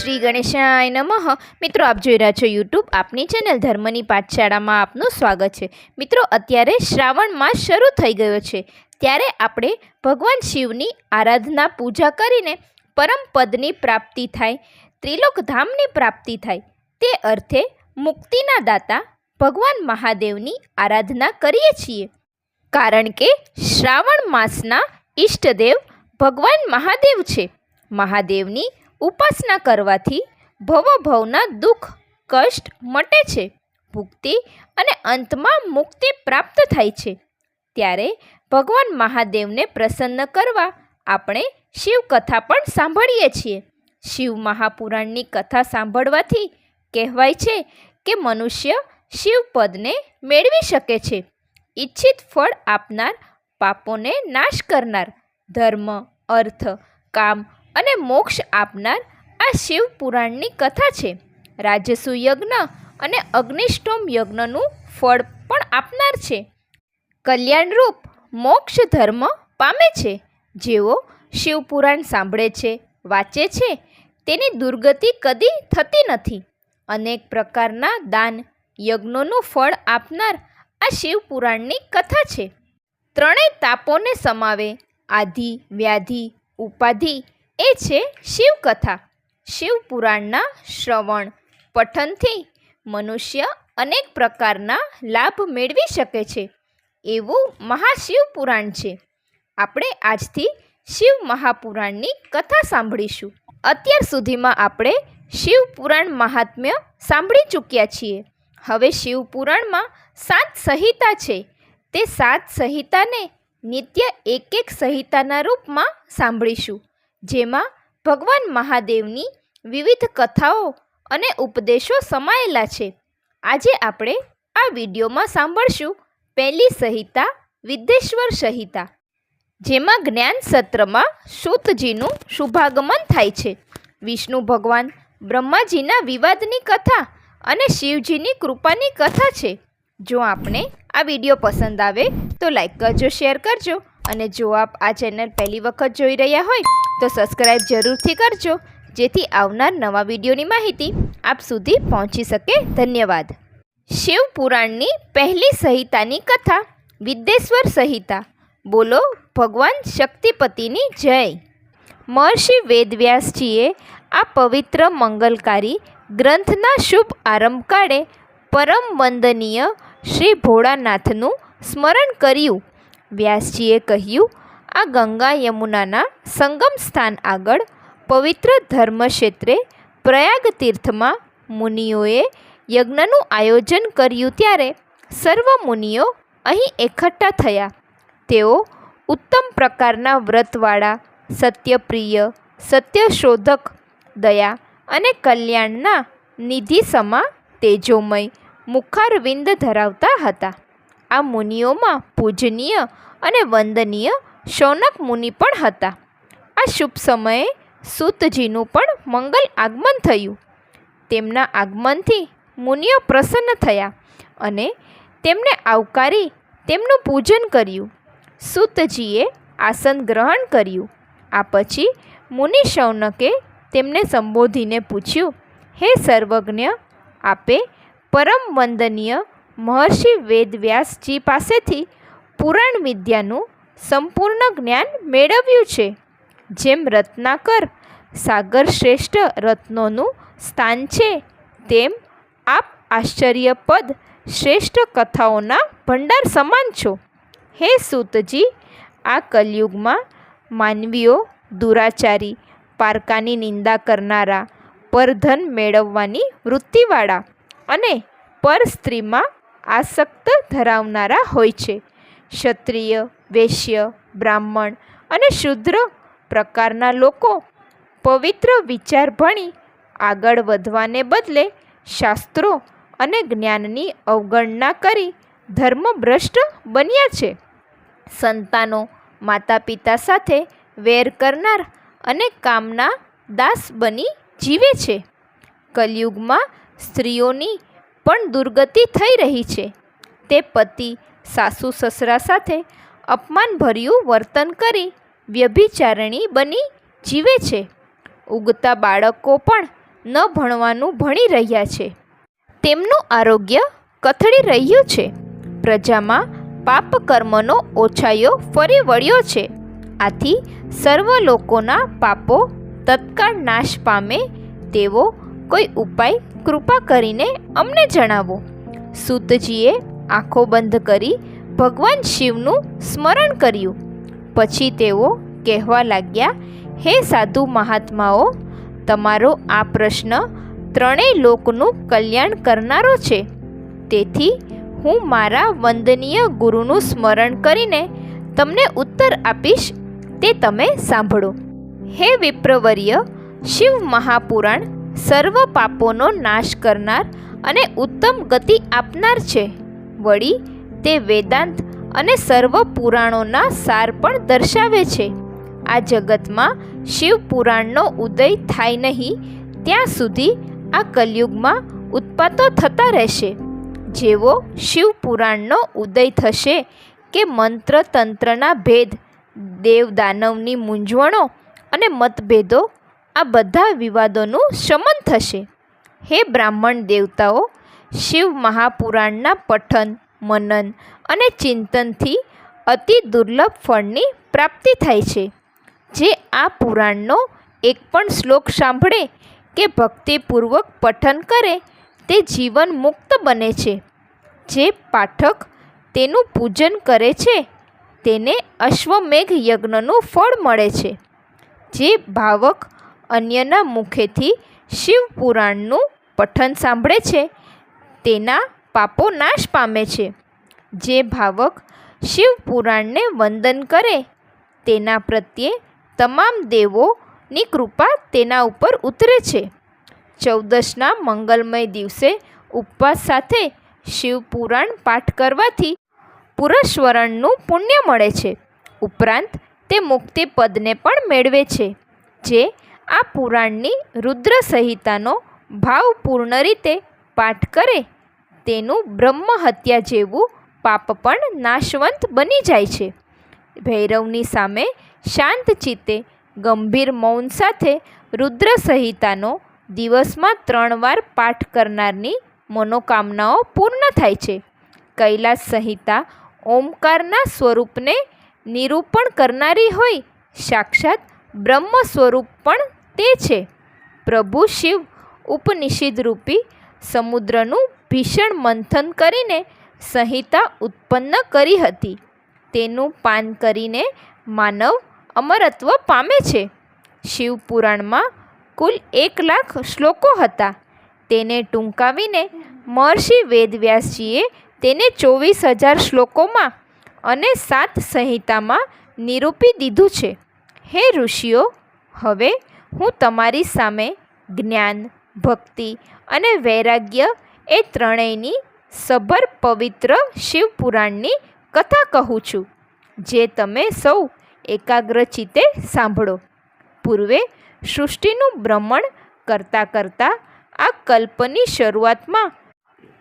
શ્રી ગણેશાય નમઃ. મિત્રો, આપ જોઈ રહ્યા છો યુટ્યુબ આપની ચેનલ ધર્મની પાઠશાળામાં આપનું સ્વાગત છે. મિત્રો, અત્યારે શ્રાવણ માસ શરૂ થઈ ગયો છે. ત્યારે આપણે ભગવાન શિવની આરાધના પૂજા કરીને પરમ પદની પ્રાપ્તિ થાય ત્રિલોકધામની પ્રાપ્તિ થાય. તે અર્થે મુક્તિના દાતા ભગવાન મહાદેવની આરાધના કરીએ છીએ. કારણ કે શ્રાવણ માસના ઈષ્ટદેવ ભગવાન મહાદેવ છે. મહાદેવની ઉપાસના કરવાથી ભવભવના દુઃખ, કષ્ટ મટે છે, ભુક્તિ અને અંતમાં મુક્તિ પ્રાપ્ત થાય છે. ત્યારે ભગવાન મહાદેવને પ્રસન્ન કરવા આપણે શિવકથા પણ સાંભળીએ છીએ. શિવ મહાપુરાણની કથા સાંભળવાથી કહેવાય છે કે મનુષ્ય શિવપદને મેળવી શકે છે. ઈચ્છિત ફળ આપનાર, પાપોને નાશ કરનાર, ધર્મ, અર્થ, કામ અને મોક્ષ આપનાર આ શિવ પુરાણની કથા છે. રાજસુ યજ્ઞ અને અગ્નિષ્ટોમ યજ્ઞનું ફળ પણ આપનાર છે. કલ્યાણરૂપ મોક્ષ ધર્મ પામે છે. જેઓ શિવપુરાણ સાંભળે છે, વાંચે છે, તેની દુર્ગતિ કદી થતી નથી. અનેક પ્રકારના દાન, યજ્ઞોનું ફળ આપનાર આ શિવપુરાણની કથા છે. ત્રણેય તાપોને સમાવે, આધિ, વ્યાધિ, ઉપાધિ એ છે શિવકથા. શિવપુરાણના શ્રવણ, પઠનથી મનુષ્ય અનેક પ્રકારના લાભ મેળવી શકે છે. એવું મહાશિવ પુરાણ છે. આપણે આજથી શિવ મહાપુરાણની કથા સાંભળીશું. અત્યાર સુધીમાં આપણે શિવ પુરાણ મહાત્મ્ય સાંભળી ચૂક્યા છીએ. હવે શિવ પુરાણમાં સાત સંહિતા છે. તે સાત સંહિતાને નિત્ય એક એક સંહિતાના રૂપમાં સાંભળીશું. જેમાં ભગવાન મહાદેવની વિવિધ કથાઓ અને ઉપદેશો સમાયેલા છે. આજે આપણે આ વિડીયોમાં સાંભળશું પહેલી સંહિતા વિદ્યેશ્વર સંહિતા, જેમાં જ્ઞાન સત્રમાં સૂતજીનું શુભાગમન થાય છે. વિષ્ણુ ભગવાન બ્રહ્માજીના વિવાદની કથા અને શિવજીની કૃપાની કથા છે. જો આપણે આ વીડિયો પસંદ આવે તો લાઈક કરજો, શેર કરજો અને જો આપ આ ચેનલ પહેલી વખત જોઈ રહ્યા હોય, તો સબસ્ક્રાઈબ જરૂરથી કરજો, જેથી આવનાર નવા વિડીયોની માહિતી આપ સુધી પહોંચી શકે. ધન્યવાદ. શિવ પુરાણની પહેલી સંહિતાની કથા, વિદ્યેશ્વર સંહિતા. બોલો, ભગવાન શક્તિપતિની જય. મહર્ષિ વેદવ્યાસજીએ આ પવિત્ર મંગલકારી ગ્રંથના શુભ આરંભ કાળે પરમ વંદનીય શ્રી ભોળાનાથનું સ્મરણ કર્યું. વ્યાસજીએ કહ્યું, આ ગંગા યમુનાના સંગમ સ્થાન આગળ પવિત્ર ધર્મક્ષેત્રે પ્રયાગ તીર્થમાં મુનિઓએ યજ્ઞનું આયોજન કર્યું ત્યારે સર્વ મુનિઓ અહીં એકઠા થયા. તેઓ ઉત્તમ પ્રકારના વ્રતવાળા, સત્યપ્રિય, સત્યશોધક, દયા અને કલ્યાણના નિધિ સમા તેજોમય મુખારવિંદ ધરાવતા હતા. આ મુનિઓમાં પૂજનીય અને વંદનીય શૌનક મુનિ પણ હતા. આ શુભ સમયે સૂતજીનું પણ મંગલ આગમન થયું. તેમના આગમનથી મુનિઓ પ્રસન્ન થયા અને તેમને આવકારી તેમનું પૂજન કર્યું. સૂતજીએ આસન ગ્રહણ કર્યું. આ પછી મુનિ શૌનકે તેમને સંબોધીને પૂછ્યું, હે સર્વજ્ઞ, આપે પરમ વંદનીય મહર્ષિ વેદવ્યાસજી પાસેથી પુરાણ વિદ્યાનું સંપૂર્ણ જ્ઞાન મેળવ્યું છે. જેમ રત્નાકર સાગર શ્રેષ્ઠ રત્નોનું સ્થાન છે, તેમ આપ આશ્ચર્યપદ શ્રેષ્ઠ કથાઓના ભંડાર સમાન છો. હે સૂતજી, આ કલયુગમાં માનવીઓ, દુરાચારી, પારકાની નિંદા કરનારા, પરધન મેળવવાની વૃત્તિવાળા અને પર સ્ત્રીમાં આસક્ત ધરાવનારા હોય છે. ક્ષત્રિય, વૈશ્ય, બ્રાહ્મણ અને શુદ્ર પ્રકારના લોકો પવિત્ર વિચાર ભણી આગળ વધવાને બદલે શાસ્ત્રો અને જ્ઞાનની અવગણના કરી ધર્મભ્રષ્ટ બન્યા છે. સંતાનો માતા પિતા સાથે વેર કરનાર અને કામના દાસ બની જીવે છે. કલયુગમાં સ્ત્રીઓની પણ દુર્ગતિ થઈ રહી છે. તે પતિ, સાસુ, સસરા સાથે અપમાનભર્યું વર્તન કરી વ્યભિચારણી બની જીવે છે. ઉગતા બાળકો પણ ન ભણવાનું ભણી રહ્યા છે. તેમનું આરોગ્ય કથળી રહ્યું છે. પ્રજામાં પાપ કર્મનો ઓછાયો ફરી વળ્યો છે. આથી સર્વ લોકોના પાપો તત્કાળ નાશ પામે તેવો કોઈ ઉપાય કૃપા કરીને અમને જણાવો. સૂતજીએ આંખો બંધ કરી ભગવાન શિવનું સ્મરણ કર્યું. પછી તેઓ કહેવા લાગ્યા, હે સાધુ મહાત્માઓ, તમારો આ પ્રશ્ન ત્રણેય લોકનું કલ્યાણ કરનારો છે. તેથી હું મારા વંદનીય ગુરુનું સ્મરણ કરીને તમને ઉત્તર આપીશ, તે તમે સાંભળો. હે વિપ્રવર્ય, શિવ મહાપુરાણ સર્વ પાપોનો નાશ કરનાર અને ઉત્તમ ગતિ આપનાર છે. વળી, તે વેદાંત અને સર્વ પુરાણોના સાર પણ દર્શાવે છે. આ જગતમાં શિવ પુરાણનો ઉદય થાય નહીં, ત્યાં સુધી આ કલયુગમાં ઉત્પાતો થતા રહેશે. જેવો શિવ પુરાણનો ઉદય થશે કે મંત્ર તંત્રના ભેદ દેવ દાનવની મૂંઝવણો અને મતભેદો આ બધા વિવાદોનું શમન થશે. હે બ્રાહ્મણ દેવતાઓ, શિવ મહાપુરાણના પઠન, મનન અને ચિંતનથી અતિ દુર્લભ ફળની પ્રાપ્તિ થાય છે. જે આ પુરાણનો એક પણ શ્લોક સાંભળે કે ભક્તિપૂર્વક પઠન કરે તે જીવન મુક્ત બને છે. જે પાઠક તેનું પૂજન કરે છે, તેને અશ્વમેઘ યજ્ઞનું ફળ મળે છે. જે ભાવક અન્યના મુખેથી શિવપુરાણનું પઠન સાંભળે છે. તેના પાપો નાશ પામે છે. જે ભાવક શિવપુરાણને વંદન કરે, તેના પ્રત્યે તમામ દેવોની કૃપા તેના ઉપર ઉતરે છે. ચૌદસના મંગલમય દિવસે ઉપવાસ સાથે શિવપુરાણ પાઠ કરવાથી પુરસ્વરણનું પુણ્ય મળે છે. ઉપરાંત તે મુક્તિ પદને પણ મેળવે છે, જે આ પુરાણની રુદ્ર સંહિતાનો ભાવપૂર્ણ રીતે પાઠ કરે, તેનું બ્રહ્મ હત્યા જેવું પાપ પણ નાશવંત બની જાય છે. ભૈરવની સામે શાંત ચિત્તે ગંભીર મૌન સાથે રુદ્ર સંહિતાનો દિવસમાં ત્રણ વાર પાઠ કરનારની મનોકામનાઓ પૂર્ણ થાય છે. કૈલાસ સંહિતા ઓમકારના સ્વરૂપને નિરૂપણ કરનારી હોય, સાક્ષાત બ્રહ્મ સ્વરૂપ પણ તે છે. પ્રભુ શિવ ઉપનિષિદ રૂપી સમુદ્રનું ભીષણ મંથન કરીને સંહિતા ઉત્પન્ન કરી હતી. તેનું પાન કરીને માનવ અમરત્વ પામે છે. શિવ પુરાણમાં કુલ એક લાખ શ્લોકો હતા. તેને ટૂંકાવીને મહર્ષિ વેદવ્યાસજીએ તેને ચોવીસ હજાર શ્લોકોમાં અને સાત સંહિતામાં નિરૂપી દીધું છે. હે ઋષિઓ, હવે હું તમારી સામે જ્ઞાન, ભક્તિ અને વૈરાગ્ય એ ત્રણેયની સભર પવિત્ર શિવપુરાણની કથા કહું છું, જે તમે સૌ એકાગ્રચિતે સાંભળો. પૂર્વે સૃષ્ટિનું ભ્રમણ કરતાં કરતાં આ કલ્પની શરૂઆતમાં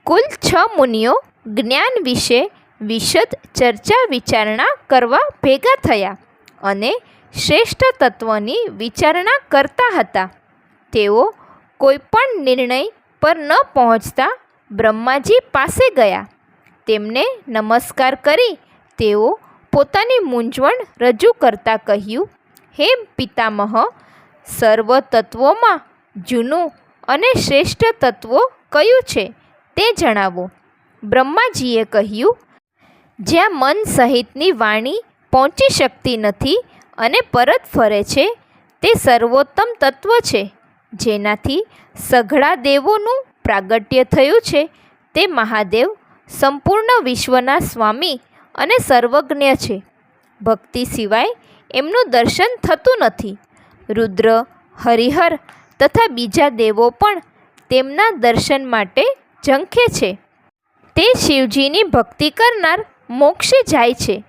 કુલ છ મુનિઓ જ્ઞાન વિશે વિશદ ચર્ચા વિચારણા કરવા ભેગા થયા અને શ્રેષ્ઠ તત્વની વિચારણા કરતા હતા. તેઓ કોઈ પણ નિર્ણય પર ન પહોંચતા બ્રહ્માજી પાસે ગયા. તેમને નમસ્કાર કરી તેઓ પોતાની મૂંઝવણ રજૂ કરતાં કહ્યું, હે પિતામહ સર્વ તત્વોમાં જૂનું અને શ્રેષ્ઠ તત્વો કયું છે તે જણાવો. બ્રહ્માજીએ કહ્યું, જ્યાં મન સહિતની વાણી પહોંચી શકતી નથી અને પરત ફરે છે, તે સર્વોત્તમ તત્વ છે, જેનાથી સઘળા દેવોનું પ્રાગટ્ય થયું છે. તે મહાદેવ સંપૂર્ણ વિશ્વના સ્વામી અને સર્વજ્ઞ છે. ભક્તિ સિવાય એમનું દર્શન થતું નથી. રુદ્ર, હરિહર તથા બીજા દેવો પણ તેમના દર્શન માટે ઝંખે છે. તે શિવજીની ભક્તિ કરનાર મોક્ષે જાય છે.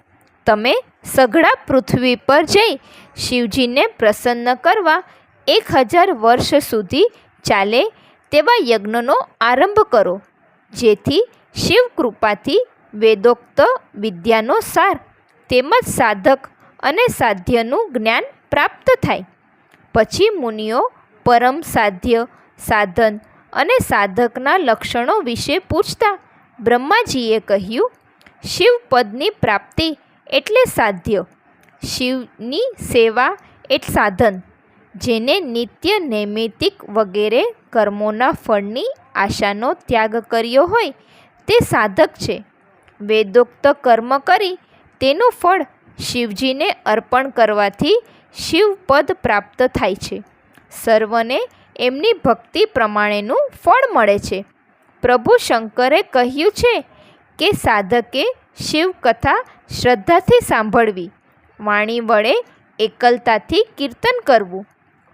તમે સઘળા પૃથ્વી પર જઈ શિવજીને પ્રસન્ન કરવા એક હજાર વર્ષ સુધી ચાલે તેવા યજ્ઞનો આરંભ કરો, જેથી શિવ કૃપાથી વેદોક્ત વિદ્યાનો સાર તેમજ સાધક અને સાધ્યનું જ્ઞાન પ્રાપ્ત થાય. પછી મુનિઓ પરમ સાધ્ય, સાધન અને સાધકના લક્ષણો વિશે પૂછતા બ્રહ્માજીએ કહ્યું શિવપદની પ્રાપ્તિ એટલે સાધ્ય. શિવની સેવા એટલે સાધન, જેને નિત્ય નૈમિતિક વગેરે કર્મોના ફળની આશાનો ત્યાગ કર્યો હોય તે સાધક છે. વેદોક્ત કર્મ કરી તેનું ફળ શિવજીને અર્પણ કરવાથી શિવપદ પ્રાપ્ત થાય છે. સર્વને એમની ભક્તિ પ્રમાણેનું ફળ મળે છે. પ્રભુ શંકરે કહ્યું છે કે સાધકે શિવકથા શ્રદ્ધાથી સાંભળવી. વાણી વડે એકલતાથી કીર્તન કરવું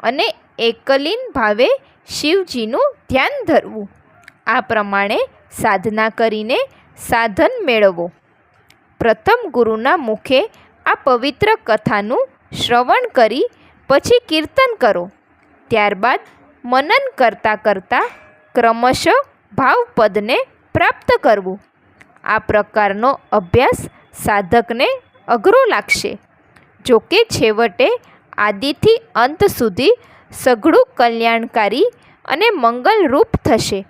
અને એકલીન ભાવે શિવજીનું ધ્યાન ધરવું. આ પ્રમાણે સાધના કરીને સાધન મેળવો. પ્રથમ ગુરુના મુખે આ પવિત્ર કથાનું શ્રવણ કરી પછી કીર્તન કરો. ત્યારબાદ મનન કરતાં કરતાં ક્રમશઃ ભાવપદને પ્રાપ્ત કરવું. આ પ્રકારનો અભ્યાસ સાધકને અઘરો લાગશે. જોકે છેવટે આદિથી અંત સુધી સઘળું કલ્યાણકારી અને મંગલરૂપ થશે.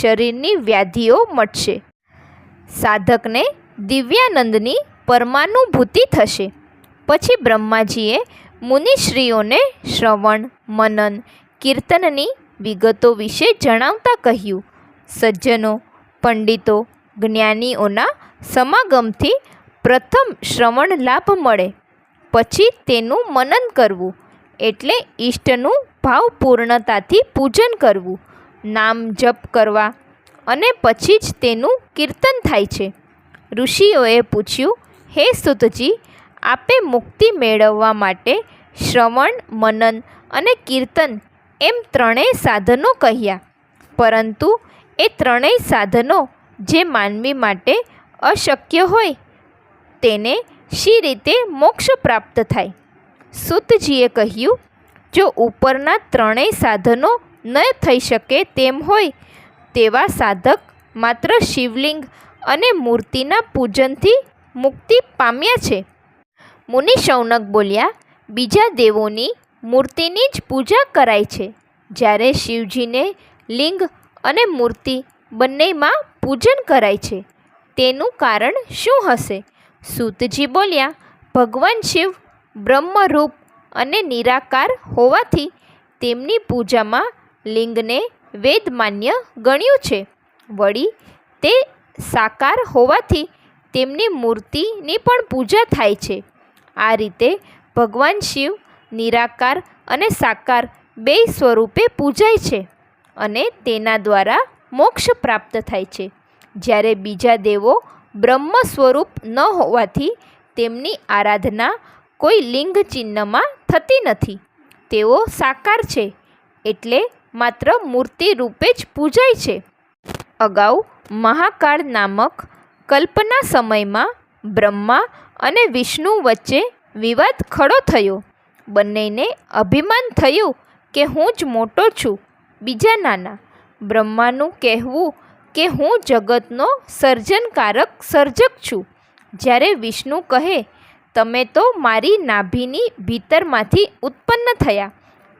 શરીરની વ્યાધિઓ મટશે. સાધકને દિવ્યાનંદની પરમાનુભૂતિ થશે. પછી બ્રહ્માજીએ મુનિશ્રીઓને શ્રવણ, મનન, કીર્તનની વિગતો વિશે જણાવતા કહ્યું. સજ્જનો, પંડિતો જ્ઞાનીઓના સમાગમથી પ્રથમ શ્રવણ લાભ મળે. પછી તેનું મનન કરવું એટલે ઈષ્ટનું ભાવપૂર્ણતાથી પૂજન કરવું, નામ જપ કરવા અને પછી જ તેનું કીર્તન થાય છે. ઋષિઓએ પૂછ્યું, હે સુતજી, આપે મુક્તિ મેળવવા માટે શ્રવણ, મનન અને કીર્તન એમ ત્રણેય સાધનો કહ્યા. પરંતુ એ ત્રણેય સાધનો જે માનવી માટે અશક્ય હોય, તેને શી રીતે મોક્ષ પ્રાપ્ત થાય? સુતજીએ કહ્યું, જો ઉપરના ત્રણેય સાધનો ન થઈ શકે તેમ હોય, તેવા સાધક માત્ર શિવલિંગ અને મૂર્તિના પૂજનથી મુક્તિ પામ્યા છે. મુનિ શૌનક બોલ્યા, બીજા દેવોની મૂર્તિની જ પૂજા કરાય છે. જ્યારે શિવજીને લિંગ અને મૂર્તિ બંનેમાં પૂજન કરાય છે. તેનું કારણ શું હશે? સૂતજી બોલ્યા, ભગવાન શિવ બ્રહ્મરૂપ અને નિરાકાર હોવાથી તેમની પૂજામાં લિંગને વેદમાન્ય ગણ્યું છે. વળી તે સાકાર હોવાથી તેમની મૂર્તિની પણ પૂજા થાય છે. આ રીતે ભગવાન શિવ નિરાકાર અને સાકાર બે સ્વરૂપે પૂજાય છે અને તેના દ્વારા મોક્ષ પ્રાપ્ત થાય છે. જ્યારે બીજા દેવો બ્રહ્મ સ્વરૂપ ન હોવાથી તેમની આરાધના કોઈ લિંગ ચિહ્નમાં થતી નથી. તેઓ સાકાર છે, એટલે માત્ર મૂર્તિ રૂપે જ પૂજાય છે. અગાઉ મહાકાળ નામક કલ્પના સમયમાં બ્રહ્મા અને વિષ્ણુ વચ્ચે વિવાદ ખડો થયો. બંનેને અભિમાન થયું કે હું જ મોટો છું, બીજા નાના. બ્રહ્માનું કહેવું કે હું જગતનો સર્જનકારક સર્જક છું. જ્યારે વિષ્ણુ કહે, તમે તો મારી નાભીની ભીતરમાંથી ઉત્પન્ન થયા,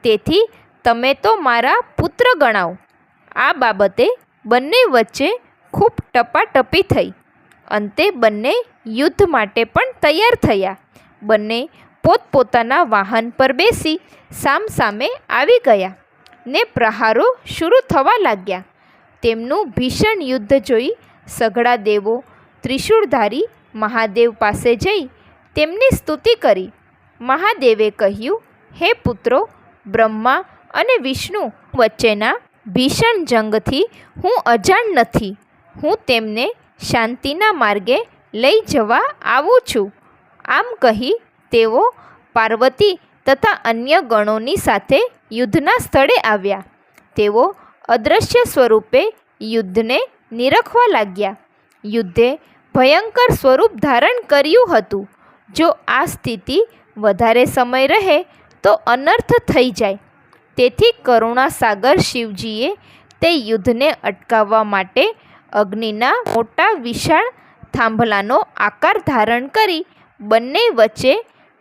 તેથી તમે તો મારા પુત્ર ગણાવો આ બાબતે બંને વચ્ચે ખૂબ ટપાટપી થઈ. અંતે બંને યુદ્ધ માટે પણ તૈયાર થયા. બંને પોતપોતાના વાહન પર બેસી સામસામે આવી ગયા. ને પ્રહારો શરૂ થવા લાગ્યા. તેમનું ભીષણ યુદ્ધ જોઈ સઘળા દેવો, ત્રિશૂળધારી મહાદેવ પાસે જઈ તેમની સ્તુતિ કરી. મહાદેવે કહ્યું, હે પુત્રો, બ્રહ્મા અને વિષ્ણુ વચ્ચેના ભીષણ જંગથી હું અજાણ નથી. હું તેમને શાંતિના માર્ગે લઈ જવા આવું છું. આમ કહી તેઓ પાર્વતી તથા અન્ય ગણોની સાથે યુદ્ધના સ્થળે આવ્યા. તેઓ અદૃશ્ય સ્વરૂપે યુદ્ધને નિરખવા લાગ્યા. યુદ્ધે ભયંકર સ્વરૂપ ધારણ કર્યું હતું. જો આ સ્થિતિ વધારે સમય રહે તો અનર્થ થઈ જાય. તેથી કરુણાસાગર શિવજીએ તે યુદ્ધને અટકાવવા માટે અગ્નિના મોટા વિશાળ થાંભલાનો આકાર ધારણ કરી બંને વચ્ચે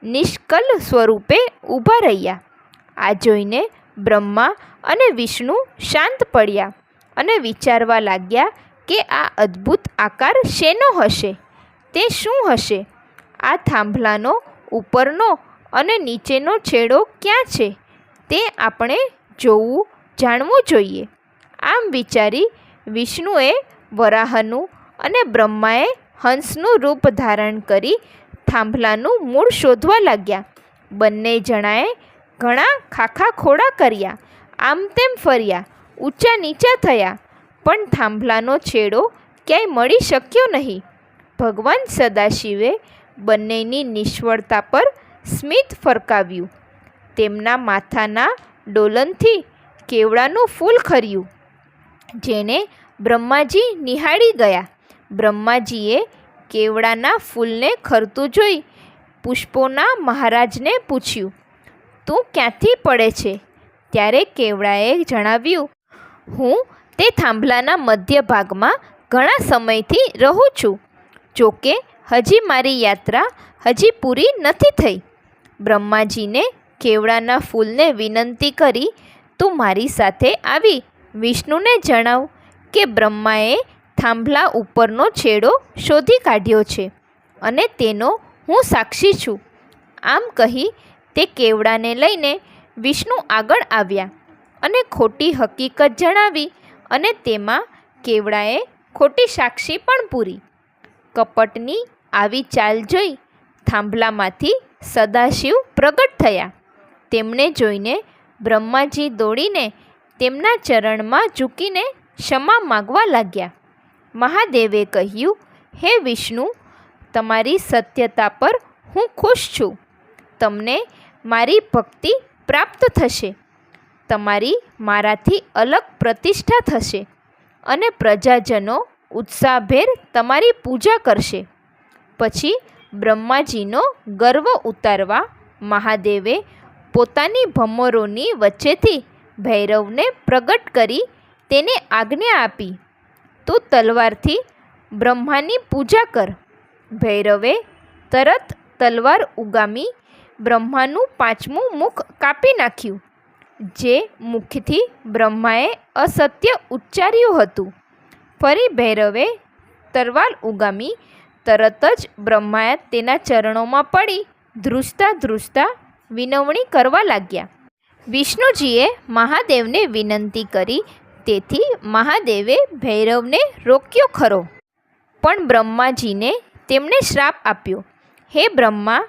નિષ્કલ સ્વરૂપે ઊભા રહ્યા. આ જોઈને બ્રહ્મા અને વિષ્ણુ શાંત પડ્યા અને વિચારવા લાગ્યા કે આ અદ્ભુત આકાર શેનો હશે? તે શું હશે? આ થાંભલાનો ઉપરનો અને નીચેનો છેડો ક્યાં છે? તે આપણે જોવું, જાણવું જોઈએ. આમ વિચારી વિષ્ણુએ વરાહનું અને બ્રહ્માએ હંસનું રૂપ ધારણ કરી થાંભલાનું મૂળ શોધવા લાગ્યા. બંને જણાએ ઘણા ખાખા ખોડા કર્યા. આમ તેમ ફર્યા. ઊંચા નીચા થયા. પણ થાંભલાનો છેડો ક્યાંય મળી શક્યો નહીં. ભગવાન સદાશિવે બંનેની નિષ્ફળતા પર સ્મિત ફરકાવ્યું. તેમના માથાના ડોલનથી કેવડાનું ફૂલ ખર્યું. જેને બ્રહ્માજી નિહાળી ગયા. બ્રહ્માજીએ કેવડાના ફૂલને ખરતું જોઈ પુષ્પોના મહારાજને પૂછ્યું, તું ક્યાંથી પડે છે? ત્યારે કેવડાએ જણાવ્યું, હું તે થાંભલાના મધ્ય ભાગમાં ઘણા સમયથી રહું છું. જોકે હજી મારી યાત્રા હજી પૂરી નથી થઈ. બ્રહ્માજીને કેવડાના ફૂલને વિનંતી કરી, તું મારી સાથે આવી. વિષ્ણુને જણાવ કે બ્રહ્માએ થાંભલા ઉપરનો છેડો શોધી કાઢ્યો છે અને તેનો હું સાક્ષી છું. આમ કહી તે કેવડાને લઈને વિષ્ણુ આગળ આવ્યા અને ખોટી હકીકત જણાવી અને તેમાં કેવડાએ ખોટી સાક્ષી પણ પૂરી. કપટની આવી ચાલ જોઈ થાંભલામાંથી સદાશિવ પ્રગટ થયા. તેમણે જોઈને બ્રહ્માજી દોડીને તેમના ચરણમાં ઝૂકીને ક્ષમા માગવા લાગ્યા. મહાદેવે કહ્યું, હે વિષ્ણુ, તમારી સત્યતા પર હું ખુશ છું. તમને મારી ભક્તિ પ્રાપ્ત થશે. તમારી મારાથી અલગ પ્રતિષ્ઠા થશે અને પ્રજાજનો ઉત્સાહભેર તમારી પૂજા કરશે. પછી બ્રહ્માજીનો ગર્વ ઉતારવા મહાદેવે પોતાની ભમરોની વચ્ચેથી ભૈરવને પ્રગટ કરી તેને આજ્ઞા આપી. તું તલવારથી બ્રહ્માની પૂજા કર. ભૈરવે તરત તલવાર ઉગામી બ્રહ્માનું પાંચમું મુખ કાપી નાખ્યું, જે મુખથી બ્રહ્માએ અસત્ય ઉચ્ચાર્યું હતું. ફરી ભૈરવે તલવાર ઉગામી તરત જ બ્રહ્માએ તેના ચરણોમાં પડી ધ્રુજતા ધ્રુજતા વિનવણી કરવા લાગ્યા. વિષ્ણુજીએ મહાદેવને વિનંતી કરી તેથી મહાદેવે ભૈરવને રોક્યો ખરો. પણ બ્રહ્માજીને તેમણે શ્રાપ આપ્યો, હે બ્રહ્મા,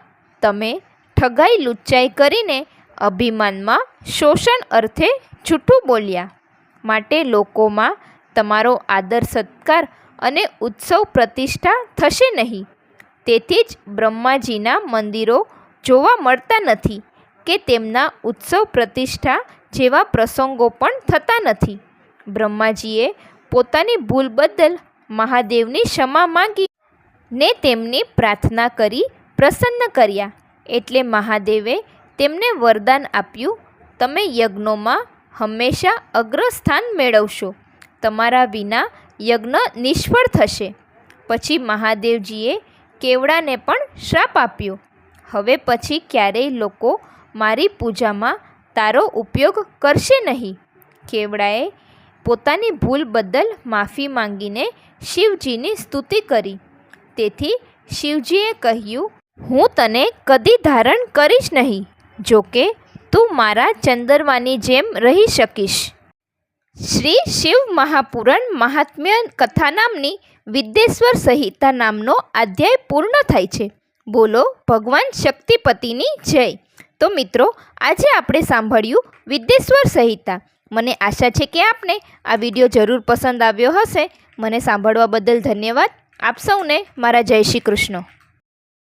તમે ઠગાઈ લુચ્ચાઈ કરીને અભિમાનમાં શોષણ અર્થે જૂઠું બોલ્યા. માટે લોકોમાં તમારો આદર સત્કાર અને ઉત્સવ પ્રતિષ્ઠા થશે નહીં. તેથી જ બ્રહ્માજીના મંદિરો જોવા મળતા નથી કે તેમના ઉત્સવ પ્રતિષ્ઠા જેવા પ્રસંગો પણ થતા નથી. બ્રહ્માજીએ પોતાની ભૂલ બદલ મહાદેવની ક્ષમા માગી ને તેમની પ્રાર્થના કરી પ્રસન્ન કર્યા. એટલે મહાદેવે તેમને વરદાન આપ્યું, તમે યજ્ઞોમાં હંમેશા અગ્રસ્થાન મેળવશો. તમારા વિના યજ્ઞ નિષ્ફળ થશે. પછી મહાદેવજીએ કેવડાને પણ શ્રાપ આપ્યો, હવે પછી ક્યારેય લોકો મારી પૂજામાં તારો ઉપયોગ કરશે નહીં. કેવડાએ પોતાની ભૂલ બદલ માફી માંગીને શિવજીની સ્તુતિ કરી. તેથી શિવજીએ કહ્યું, હું તને કદી ધારણ કરીશ નહીં જોકે તું મારા ચંદરવાની જેમ રહી શકીશ. શ્રી શિવ મહાપુરણ મહાત્મ્ય કથા નામની વિદ્યેશ્વર સંહિતા નામનો અધ્યાય પૂર્ણ થાય છે. બોલો, ભગવાન શક્તિપતિની જય. તો મિત્રો, આજે આપણે સાંભળ્યું વિદ્યેશ્વર સંહિતા. મને આશા છે કે આપને આ વીડિયો જરૂર પસંદ આવ્યો હશે. મને સાંભળવા બદલ ધન્યવાદ. આપ સૌને મારા જય શ્રી કૃષ્ણ.